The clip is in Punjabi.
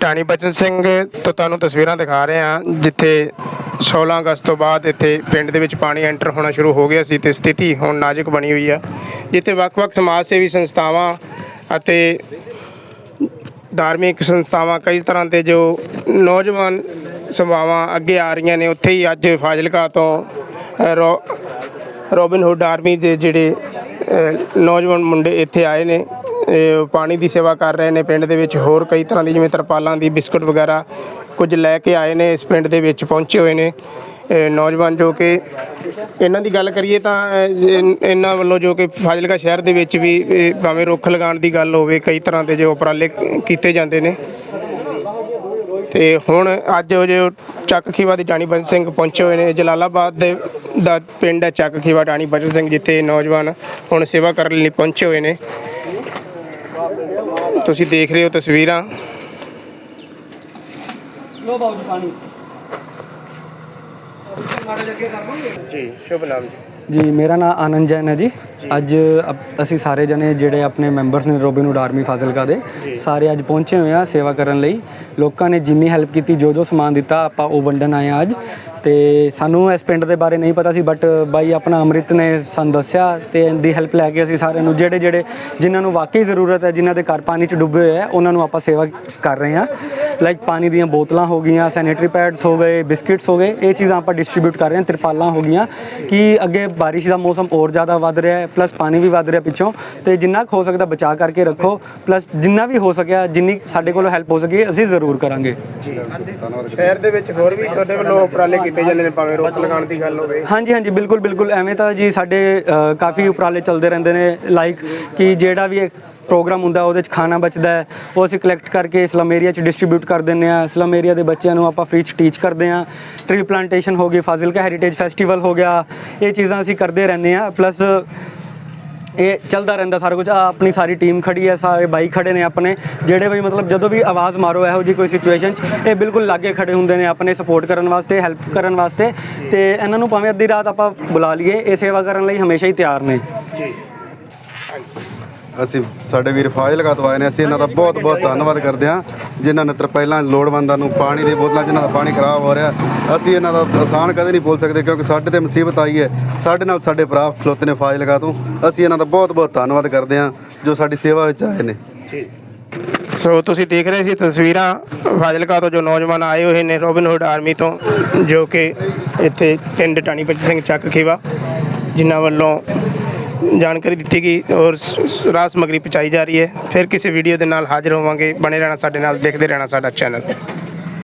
ਟਾਣੀ ਬਚਨ ਸਿੰਘ ਤੋਂ ਤੁਹਾਨੂੰ ਤਸਵੀਰਾਂ ਦਿਖਾ ਰਹੇ ਹਾਂ, ਜਿੱਥੇ 16 ਅਗਸਤ ਤੋਂ ਬਾਅਦ ਇੱਥੇ ਪਿੰਡ ਦੇ ਵਿੱਚ ਪਾਣੀ ਐਂਟਰ ਹੋਣਾ ਸ਼ੁਰੂ ਹੋ ਗਿਆ ਸੀ ਤੇ ਸਥਿਤੀ ਹੁਣ ਨਾਜ਼ੁਕ ਬਣੀ ਹੋਈ ਆ, ਜਿੱਥੇ ਵੱਖ-ਵੱਖ ਸਮਾਜ ਸੇਵੀ ਸੰਸਥਾਵਾਂ ਅਤੇ ਧਾਰਮਿਕ ਸੰਸਥਾਵਾਂ, ਕਈ ਤਰ੍ਹਾਂ ਦੇ ਜੋ ਨੌਜਵਾਨ ਸਭਾਵਾਂ ਅੱਗੇ ਆ ਰਹੀਆਂ ਨੇ, ਉੱਥੇ ਹੀ ਅੱਜ ਫਾਜ਼ਿਲਕਾ ਤੋਂ ਰੋ, ਰੋਬਿਨ ਹੁੱਡ ਆਰਮੀ ਦੇ ਜਿਹੜੇ ਨੌਜਵਾਨ ਮੁੰਡੇ ਇੱਥੇ ਆਏ ਨੇ। ਪਾਣੀ ਦੀ ਸੇਵਾ ਕਰ ਰਹੇ ਨੇ ਪਿੰਡ ਦੇ ਵਿੱਚ। ਹੋਰ ਕਈ ਤਰ੍ਹਾਂ ਦੀ ਜਿਵੇਂ ਤਰਪਾਲਾਂ ਦੀ ਬਿਸਕੁਟ ਵਗੈਰਾ ਕੁਝ ਲੈ ਕੇ ਆਏ ਨੇ ਇਸ ਪਿੰਡ ਦੇ ਵਿੱਚ, ਪਹੁੰਚੇ ਹੋਏ ਨੇ। ਨੌਜਵਾਨ ਜੋ ਕਿ ਇਹਨਾਂ ਦੀ ਗੱਲ ਕਰੀਏ ਤਾਂ ਇਹਨਾਂ ਵੱਲੋਂ ਜੋ ਕਿ ਫਾਜ਼ਿਲਕਾ ਸ਼ਹਿਰ ਦੇ ਵਿੱਚ ਵੀ ਭਾਵੇਂ ਰੁੱਖ ਲਗਾਉਣ ਦੀ ਗੱਲ ਹੋਵੇ, ਕਈ ਤਰ੍ਹਾਂ ਦੇ ਜੋ ਉਪਰਾਲੇ ਕੀਤੇ ਜਾਂਦੇ ਨੇ। ਤੇ ਹੁਣ ਅੱਜ ਉਹ ਜੋ ਚੱਕ ਖੀਵਾ ਦੇ ਟਾਣੀ ਬਚਨ ਸਿੰਘ ਪਹੁੰਚੇ ਹੋਏ ਨੇ। ਜਲਾਲਾਬਾਦ ਦੇ, ਦਾ ਪਿੰਡ ਹੈ ਚੱਕ ਖੀਵਾ ਟਾਣੀ ਬਚਨ ਸਿੰਘ, ਜਿੱਥੇ ਨੌਜਵਾਨ ਹੁਣ ਸੇਵਾ ਕਰਨ ਲਈ ਪਹੁੰਚੇ ਹੋਏ ਨੇ। ਤੁਸੀਂ ਦੇਖ ਰਹੇ ਹੋ ਤਸਵੀਰਾਂ। ਲੋ ਬਾਬੂ ਜੀ ਪਾਣੀ। ਜੀ ਸ਼ੁਭ ਨਾਮ ਜੀ। ਜੀ ਮੇਰਾ ਨਾਮ ਆਨੰਦ ਜੈਨ ਹੈ ਜੀ। ਅੱਜ ਅਪ- ਅਸੀਂ ਸਾਰੇ ਜਣੇ ਜਿਹੜੇ ਆਪਣੇ ਮੈਂਬਰਸ ਨੇ ਰੋਬਿਨਹੁੱਡ ਆਰਮੀ ਫਾਜ਼ਿਲਕਾ ਦੇ ਸਾਰੇ ਅੱਜ ਪਹੁੰਚੇ ਹੋਏ ਆ ਸੇਵਾ ਕਰਨ ਲਈ। ਲੋਕਾਂ ਨੇ ਜਿੰਨੀ ਹੈਲਪ ਕੀਤੀ ਜੋ ਜੋ ਸਮਾਨ ਦਿੱਤਾ ਆਪਾਂ ਉਹ ਵੰਡਣ ਆਏ ਆ ਅੱਜ। ਤੇ ਸਾਨੂੰ ਇਸ ਪਿੰਡ ਦੇ ਬਾਰੇ ਨਹੀਂ ਪਤਾ ਸੀ ਬਟ ਬਾਈ ਆਪਣਾ ਅੰਮ੍ਰਿਤ ਨੇ ਸਾਨੂੰ ਦੱਸਿਆ ਤੇ ਇਹਦੀ ਹੈਲਪ ਲੈ ਕੇ ਅਸੀਂ ਸਾਰਿਆਂ ਨੂੰ ਜਿਹੜੇ ਜਿਹੜੇ ਜਿਨ੍ਹਾਂ ਨੂੰ ਵਾਕਈ ਜ਼ਰੂਰਤ ਹੈ, ਜਿਨ੍ਹਾਂ ਦੇ ਘਰ ਪਾਣੀ 'ਚ ਡੁੱਬੇ ਹੋਏ ਆ, ਉਹਨਾਂ ਨੂੰ ਆਪਾਂ ਸੇਵਾ ਕਰ ਰਹੇ ਹਾਂ। ਲਾਈਕ ਪਾਣੀ ਦੀਆਂ ਬੋਤਲਾਂ ਹੋ ਗਈਆਂ ਸੈਨੀਟਰੀ ਪੈਡਸ ਹੋ ਗਏ ਬਿਸਕਿਟਸ ਹੋ ਗਏ ਇਹ ਚੀਜ਼ਾਂ ਆਪਾਂ ਡਿਸਟ੍ਰੀਬਿਊਟ ਕਰ ਰਹੇ ਹਾਂ ਤਿਰਪਾਲਾਂ ਹੋ ਗਈਆਂ ਕਿ ਅੱਗੇ ਬਾਰਿਸ਼ ਦਾ ਮੌਸਮ ਹੋਰ ਜ਼ਿਆਦਾ ਵੱਧ ਰਿਹਾ ਹੈ ਪਲੱਸ ਪਾਣੀ ਵੀ ਵੱਧ ਰਿਹਾ ਪਿੱਛੋਂ ਤੇ ਜਿੰਨਾ ਕੁ ਹੋ ਸਕਦਾ ਬਚਾ ਕਰਕੇ ਰੱਖੋ ਪਲੱਸ ਜਿੰਨਾ ਵੀ ਹੋ ਸਕਿਆ ਜਿੰਨੀ ਸਾਡੇ ਕੋਲੋਂ ਹੈਲਪ ਹੋ ਸਕੀ ਅਸੀਂ ਜ਼ਰੂਰ ਕਰਾਂਗੇ। ਸ਼ਹਿਰ ਦੇ ਵਿੱਚ ਹੋਰ ਵੀ ਤੁਹਾਡੇ ਵੱਲੋਂ ਉਪਰਾਲੇ ਕੀਤੇ ਜਾਂਦੇ ਨੇ ਭਾਵੇਂ ਰੁੱਖ ਲਗਾਉਣ ਦੀ ਗੱਲ ਹੋਵੇ। ਹਾਂਜੀ ਹਾਂਜੀ ਬਿਲਕੁਲ ਬਿਲਕੁਲ ਐਵੇਂ ਤਾਂ ਜੀ ਸਾਡੇ ਕਾਫੀ ਉਪਰਾਲੇ ਚੱਲਦੇ ਰਹਿੰਦੇ ਨੇ ਲਾਈਕ ਕਿ ਜਿਹੜਾ ਵੀ ਇੱਕ ਪ੍ਰੋਗਰਾਮ ਹੁੰਦਾ, ਉਹਦੇ 'ਚ ਖਾਣਾ ਬਚਦਾ ਹੈ, ਉਹ ਅਸੀਂ ਕਲੈਕਟ ਕਰਕੇ ਸਲਮ ਏਰੀਆ 'ਚ ਡਿਸਟ੍ਰੀਬਿਊਟ ਕਰ ਦਿੰਦੇ ਆ ਸਲਮ ਏਰੀਆ ਦੇ ਬੱਚਿਆਂ ਨੂੰ ਆਪਾਂ ਫ੍ਰੀ 'ਚ ਟੀਚ ਕਰਦੇ ਆ ਟ੍ਰੀ ਪਲਾਂਟੇਸ਼ਨ ਹੋ ਗਈ, ਫਾਜ਼ਿਲਕਾ ਹੈਰੀਟੇਜ ਫੈਸਟੀਵਲ ਹੋ ਗਿਆ। ਇਹ ਚੀਜ਼ਾਂ ਅਸੀਂ ਕਰਦੇ ਰਹਿੰਦੇ ਆ ਪਲੱਸ ਇਹ ਚੱਲਦਾ ਰਹਿੰਦਾ ਸਾਰਾ ਕੁਝ। ਆਪਣੀ ਸਾਰੀ ਟੀਮ ਖੜੀ ਹੈ, ਸਾਰੇ ਬਾਈ ਖੜੇ ਨੇ ਆਪਣੇ। ਜਿਹੜੇ ਵੀ ਮਤਲਬ ਜਦੋਂ ਵੀ ਆਵਾਜ਼ ਮਾਰੋ, ਇਹੋ ਜੀ ਕੋਈ ਸਿਚੁਏਸ਼ਨ 'ਚ, ਇਹ ਬਿਲਕੁਲ ਲਾਗੇ ਖੜੇ ਹੁੰਦੇ ਨੇ ਆਪਣੇ ਸਪੋਰਟ ਕਰਨ ਵਾਸਤੇ ਹੈਲਪ ਕਰਨ ਵਾਸਤੇ। ਤੇ ਇਹਨਾਂ ਨੂੰ ਭਾਵੇਂ ਅੱਧੀ ਰਾਤ ਆਪਾਂ ਬੁਲਾ ਲਈਏ, ਇਹ ਸੇਵਾ ਕਰਨ ਲਈ ਹਮੇਸ਼ਾ ਹੀ ਤਿਆਰ ਨੇ। ਜੀ। ਅਸੀਂ ਸਾਡੇ ਵੀਰ ਫਾਜ਼ਿਲਕਾ ਤੋਂ ਆਏ ਨੇ, ਅਸੀਂ ਇਹਨਾਂ ਦਾ ਬਹੁਤ ਬਹੁਤ ਧੰਨਵਾਦ ਕਰਦੇ ਹਾਂ, ਜਿਨ੍ਹਾਂ ਨੇ ਪਹਿਲਾਂ ਲੋੜਵੰਦਾਂ ਨੂੰ ਪਾਣੀ ਦੀ ਬੋਤਲਾਂ, ਜਿਨ੍ਹਾਂ ਦਾ ਪਾਣੀ ਖਰਾਬ ਹੋ ਰਿਹਾ, ਅਸੀਂ ਇਹਨਾਂ ਦਾ ਆਸਾਨ ਕਦੇ ਨਹੀਂ ਬੋਲ ਸਕਦੇ, ਕਿਉਂਕਿ ਸਾਡੇ ਤੇ ਮੁਸੀਬਤ ਆਈ ਹੈ, ਸਾਡੇ ਨਾਲ ਸਾਡੇ ਭਰਾ ਖਲੋਤੇ ਨੇ ਫਾਜ਼ਿਲਕਾ ਤੋਂ, ਅਸੀਂ ਇਹਨਾਂ ਦਾ ਬਹੁਤ ਬਹੁਤ ਧੰਨਵਾਦ ਕਰਦੇ ਹਾਂ, ਜੋ ਸਾਡੀ ਸੇਵਾ ਵਿੱਚ ਆਏ ਨੇ। ਸੋ ਤੁਸੀਂ ਦੇਖ ਰਹੇ ਸੀ ਤਸਵੀਰਾਂ ਫਾਜ਼ਿਲਕਾ ਤੋਂ, ਜੋ ਨੌਜਵਾਨ ਆਏ ਹੋਏ ਨੇ ਰੋਬਿਨਹੁੱਡ ਆਰਮੀ ਤੋਂ, ਜੋ ਕਿ ਇੱਥੇ ਪਿੰਡ ਟਾਣੀ ਬਚਨ ਸਿੰਘ ਚੱਕ ਖੇਵਾ, ਜਿਨ੍ਹਾਂ ਵੱਲੋਂ ਜਾਣਕਾਰੀ ਦਿੱਤੀ ਗਈ ਔਰ ਰਾਹ ਸਮੱਗਰੀ ਪਹੁੰਚਾਈ ਜਾ ਰਹੀ ਹੈ। ਫਿਰ ਕਿਸੇ ਵੀਡੀਓ ਦੇ ਨਾਲ ਹਾਜ਼ਰ ਹੋਵਾਂਗੇ। ਬਣੇ ਰਹਿਣਾ ਸਾਡੇ ਨਾਲ, ਦੇਖਦੇ ਰਹਿਣਾ ਸਾਡਾ ਚੈਨਲ।